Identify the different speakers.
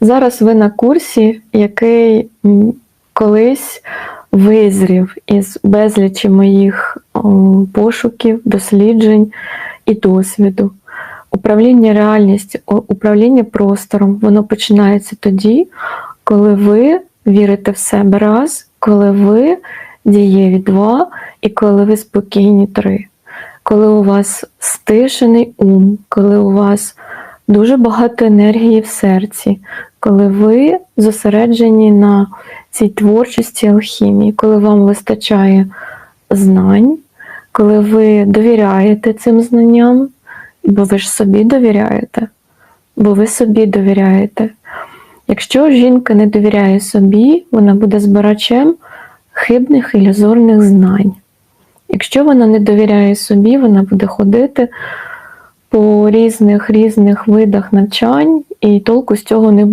Speaker 1: Зараз ви на курсі, який колись визрів із безлічі моїх пошуків, досліджень і досвіду. Управління реальністю, управління простором, воно починається тоді, коли ви вірите в себе раз, коли ви дієві два, і коли ви спокійні три. Коли у вас стишений ум, коли у вас дуже багато енергії в серці, коли ви зосереджені на цій творчості алхімії, коли вам вистачає знань, коли ви довіряєте цим знанням, бо ви ж собі довіряєте, бо ви собі довіряєте. Якщо жінка не довіряє собі, вона буде збирачем хибних ілюзорних знань. Якщо вона не довіряє собі, вона буде ходити по різних різних видах навчань, і толку з цього не